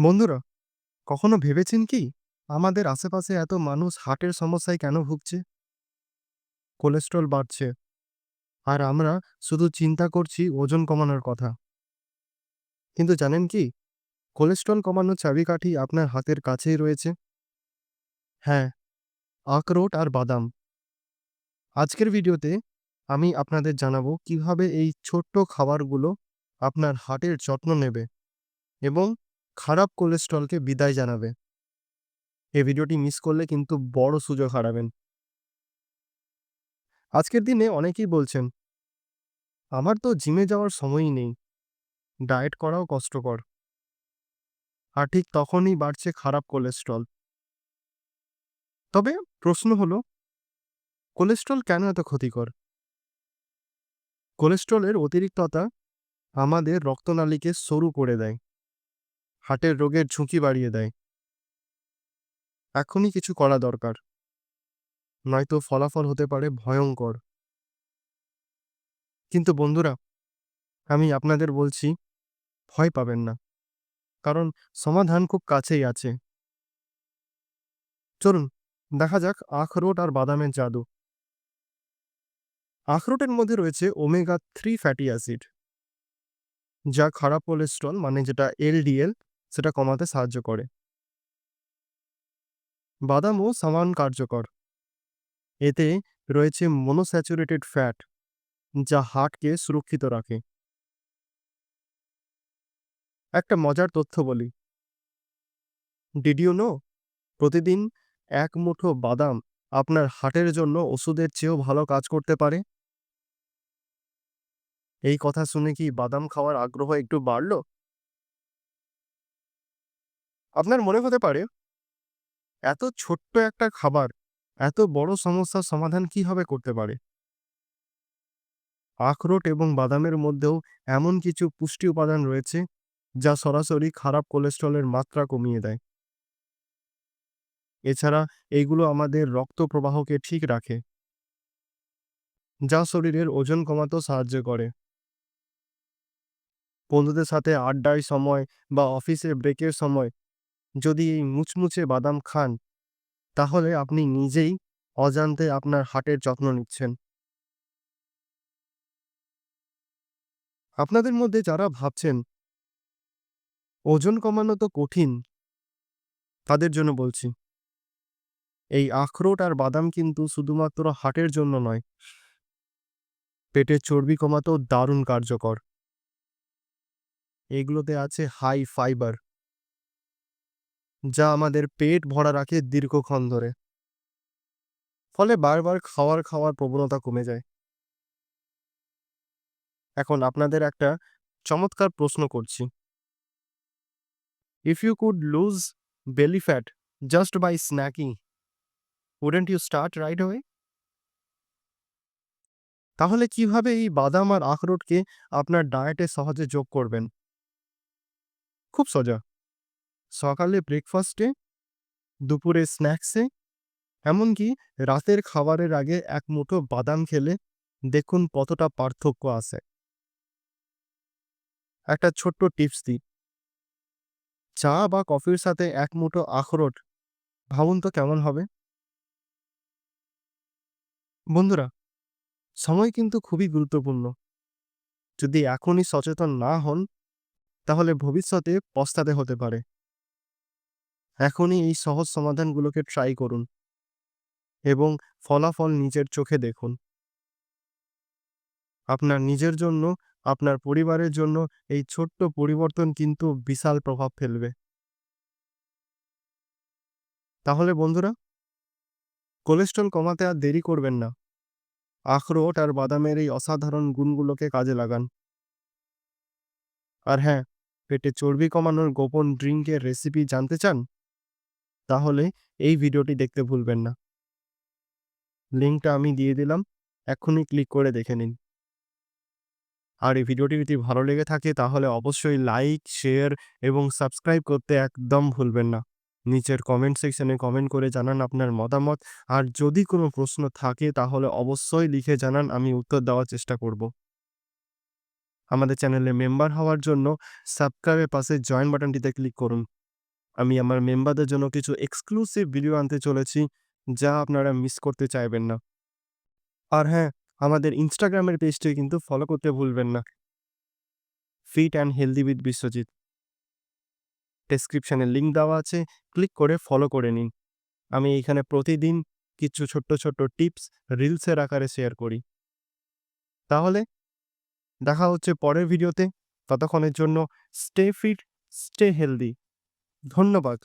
বন্ধুরা, কখনো ভেবেছেন কি আমাদের আশেপাশে এত মানুষ হার্টের সমস্যায় কেন ভুগছে? কোলেস্ট্রল বাড়ছে। আর আমরা শুধু চিন্তা করছি ওজন কমানোর কথা। কিন্তু জানেন কি, কোলেস্ট্রল কমানোর চাবিকাঠি আপনার হাতের কাছেই রয়েছে। হ্যাঁ আখরোট আর বাদাম। আজকের ভিডিওতে আমি আপনাদের জানাব কীভাবে এই ছোট্ট খাবারগুলো আপনার হার্টের যত্ন নেবে এবং খারাপ কোলেস্ট্রলকে বিদায় জানাবে। এই ভিডিওটি মিস করলে কিন্তু বড় সুযোগ হারাবেন। আজকের দিনে অনেকেই বলছেন, আমার তো জিমে যাওয়ার সময়ই নেই। ডায়েট করাও কষ্টকর। আর ঠিক তখনই বাড়ছে খারাপ কোলেস্ট্রল তবে প্রশ্ন হলো কোলেস্ট্রল কেন এত ক্ষতিকর? কোলেস্ট্রলের অতিরিক্ততা আমাদের রক্তনালীকে সরু করে দেয়। হার্টের রোগের ঝুঁকি বাড়িয়ে দেয়। এখনই কিছু করা দরকার। নয়তো ফলাফল হতে পারে ভয়ঙ্কর। কিন্তু বন্ধুরা, আমি আপনাদের বলছি, ভয় পাবেন না। কারণ সমাধান খুব কাছেই আছে। চলুন, দেখা যাক আখরোট আর বাদামের জাদু। আখরোটের মধ্যে রয়েছে ওমেগা থ্রি ফ্যাটি অ্যাসিড, যা খারাপ কোলেস্ট্রল মানে যেটা এলডিএল সেটা কমাতে সাহায্য করে। বাদামও সমান কার্যকর। এতে রয়েছে মনোস্যাচুরেটেড ফ্যাট যা হার্টকে সুরক্ষিত রাখে। একটা মজার তথ্য বলি। ডিডিও নো প্রতিদিন এক মুঠো বাদাম আপনার হার্টের জন্য ওষুধের চেয়েও ভালো কাজ করতে পারে? এই কথা শুনে কি বাদাম খাওয়ার আগ্রহ একটু বাড়ল? আপনার মনে হতে পারে, এত ছোট্ট একটা খাবার, এত বড় সমস্যার সমাধান কীভাবে করতে পারে? আখরোট এবং বাদামের মধ্যেও এমন কিছু পুষ্টি উপাদান রয়েছে, যা সরাসরি খারাপ কোলেস্ট্রলের মাত্রা কমিয়ে দেয়। এছাড়া এইগুলো আমাদের রক্ত প্রবাহকে ঠিক রাখে, যা শরীরের ওজন কমাতেও সাহায্য করে। বন্ধুদের সাথে আড্ডায় সময় বা অফিসে ব্রেকের সময় যদি এই মুচমুচে বাদাম খান, তাহলে আপনি নিজেই অজান্তে আপনার হার্টের যত্ন নিচ্ছেন। আপনাদের মধ্যে যারা ভাবছেন, ওজন কমানো তো কঠিন, তাদের জন্য বলছি, এই আখরোট আর বাদাম কিন্তু শুধুমাত্র হার্টের জন্য নয়, পেটের চর্বি কমাতেও দারুণ কার্যকর। এগুলোতে আছে হাই ফাইবার যা আমাদের পেট ভরা রাখে দীর্ঘক্ষণ ধরে। ফলে বারবার খাওয়ার খাওয়ার প্রবণতা কমে যায়। এখন আপনাদের একটা চমৎকার প্রশ্ন করছি। If you could lose belly fat just by snacking wouldn't you start right away? তাহলে কীভাবে এই বাদাম আর আখরোটকে আপনার ডায়েটে সহজে যোগ করবেন? খুব সোজা। সকালে ব্রেকফাস্টে দুপুরে স্ন্যাক্সে এমনকি রাতের খাবারের আগে এক মুঠো বাদাম খেলে দেখুন কতটা পার্থক্য আছে। একটা ছোট্ট টিপস দিই। চা বা কফির সাথে এক মুঠো আখরোট ভাবুন তো কেমন হবে? বন্ধুরা, সময় কিন্তু খুবই গুরুত্বপূর্ণ। যদি এখনই সচেতন না হন, তাহলে ভবিষ্যতে পস্তাতে হতে পারে। এখনই এই সহজ সমাধানগুলোকে ট্রাই করুন এবং ফলাফল নিজের চোখে দেখুন। আপনার নিজের জন্য, আপনার পরিবারের জন্য এই ছোট্ট পরিবর্তন কিন্তু বিশাল প্রভাব ফেলবে। তাহলে বন্ধুরা কোলেস্ট্রল কমাতে আর দেরি করবেন না। আখরোট আর বাদামের এই অসাধারণ গুণগুলোকে কাজে লাগান। আর হ্যাঁ পেটে চর্বি কমানোর গোপন ড্রিঙ্কের রেসিপি জানতে চান? তাহলে এই ভিডিওটি দেখতে ভুলবেন না। লিঙ্কটা আমি দিয়ে দিলাম, এখনই ক্লিক করে দেখে নিন। আর এই ভিডিওটি যদি ভালো লেগে থাকে, তাহলে অবশ্যই লাইক, শেয়ার এবং সাবস্ক্রাইব করতে একদম ভুলবেন না। নিচের কমেন্ট সেকশনে কমেন্ট করে জানান আপনার মতামত। আর যদি কোনো প্রশ্ন থাকে, তাহলে অবশ্যই লিখে জানান, আমি উত্তর দেওয়ার চেষ্টা করব। আমাদের চ্যানেলে মেম্বার হওয়ার জন্য সাবস্ক্রাইবের পাশে জয়েন বাটনটিতে ক্লিক করুন। আমি আমার মেম্বারদের জন্য কিছু এক্সক্লুসিভ ভিডিও আনতে চলেছি, যা আপনারা মিস করতে চাইবেন না। আর হ্যাঁ আমাদের ইনস্টাগ্রামের পেজটি কিন্তু ফলো করতে ভুলবেন না। Fit and healthy with Biswajit. ডেসক্রিপশানে লিঙ্ক দেওয়া আছে ক্লিক করে ফলো করে নিন। আমি এইখানে প্রতিদিন কিছু ছোট্ট ছোট্ট টিপস রিলসের আকারে শেয়ার করি। তাহলে দেখা হচ্ছে পরের ভিডিওতে ততক্ষণের জন্য স্টে ফিট স্টে হেলদি ধন্যবাদ।